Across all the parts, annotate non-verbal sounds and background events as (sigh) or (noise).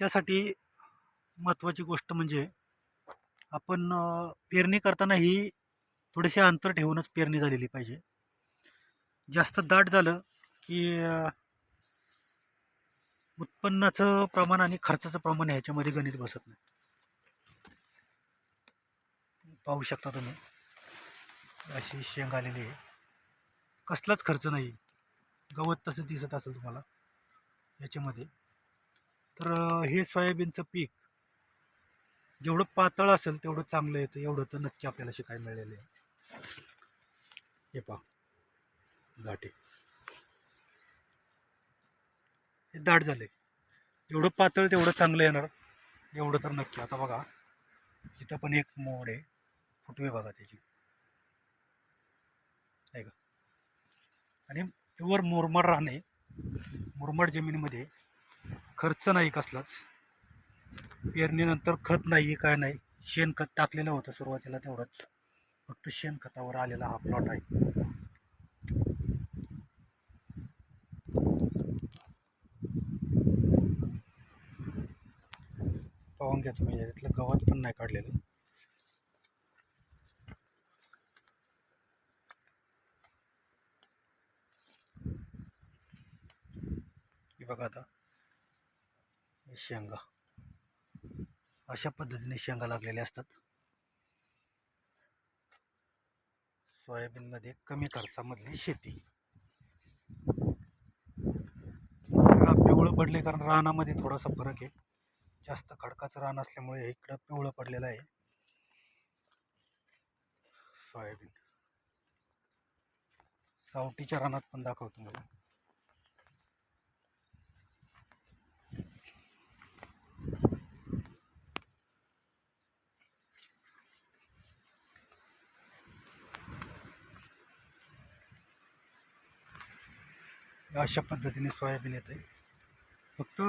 त्यासाठी महत्त्वाची गोष्ट म्हणजे आपण पेरणी करताना ही थोडेसे अंतर ठेवूनच पेरणी झालेली पाहिजे. जास्त दाट झालं की उत्पन्नाचं प्रमाण आणि खर्चाचं प्रमाण ह्याच्यामध्ये गणित बसत नाही. पाहू शकता तुम्ही. अशी शेंग आलेली आहे. कसलाच खर्च नाही. गवत तसं दिसत असेल तुम्हाला. याच्यामध्ये. तर हे सोयाबीनचं पीक जेवढं पातळ असेल तेवढं चांगलं येतं. एवढं तर नक्की आपल्याला शिकायला मिळालेलं आहे. हे पहा. दाटे हे दाट झाले जेवढं पातळ तेवढं चांगलं येणार. एवढं तर नक्की. आता बघा. इथं पण एक मोड आहे. फुटवे बघा त्याची. आहे का आणि प्युअर मुरमाड राहणे मुरमाड जमिनीमध्ये खर्च नाही कसलाच. पेरणीनंतर खत नाही काय नाही. शेणखत टाकलेलं होतं सुरुवातीला तेवढंच. फक्त शेणखतावर आलेला हा प्लॉट आहे. पाहून घ्या तुम्ही याच्यातलं गवत पण नाही काढलेलं. हे बघा आता. शेंगा. अशा पद्धतीने शेंगा लागलेल्या असतात. सोयाबीनमध्ये कमी खर्चामधली शेती. पिवळं पडले कारण रानामध्ये थोडासा फरक आहे. जास्त खडकाचं रान असल्यामुळे इकडं पिवळं पडलेलं आहे. सोयाबीन. सावटीच्या रानात पण दाखवतो मला अशा पद्धतीने सोयाबीन येतं आहे फक्त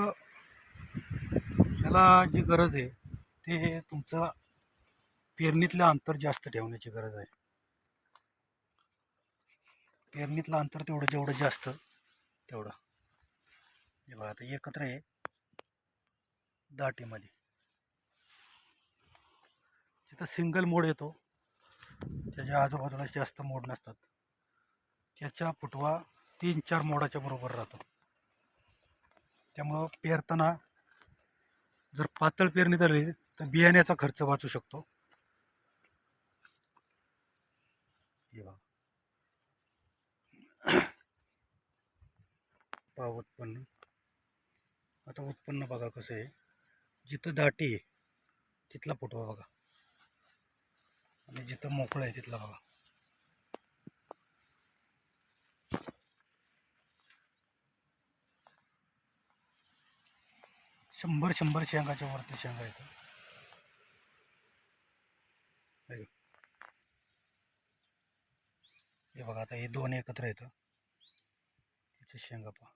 याला जी गरज आहे ते तुमचं पेरणीतलं अंतर जास्त ठेवण्याची गरज आहे. पेरणीतलं अंतर तेवढं जेवढं जास्त तेवढं. हे बघा आता एकत्र आहे. दाटीमध्ये. जिथं सिंगल मोड येतो त्याच्या आजूबाजूला जास्त मोड नसतात. त्याच्या फुटवा तीन चार मोडाच्या बरोबर राहतो. त्यामुळं पेरताना जर पातळ पेरणी झाली तर बियाण्याचा खर्च वाचू शकतो. हे बघा. (coughs) उत्पन्न. आता उत्पन्न बघा कसं आहे. जिथं दाटी आहे तिथला फुटवा बघा. आणि जिथं मोकळं आहे तिथला बघा. शंभर शंभर शेंगाच्या वरती शेंगा येतात. हे बघा. आता हे दोन एकत्र येतं. त्याचे शेंगा पहा.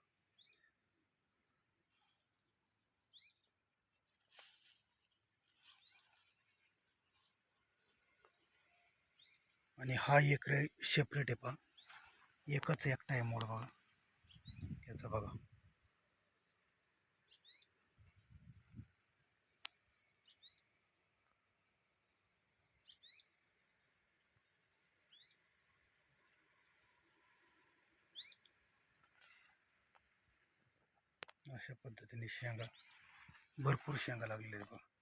आणि हा एक सेपरेट आहे पहा. एकच एकटा आहे मोड बघा. याचा बघा. अशा पद्धतीने शेंगा भरपूर शेंगा लागलेल्या आहेत बघा.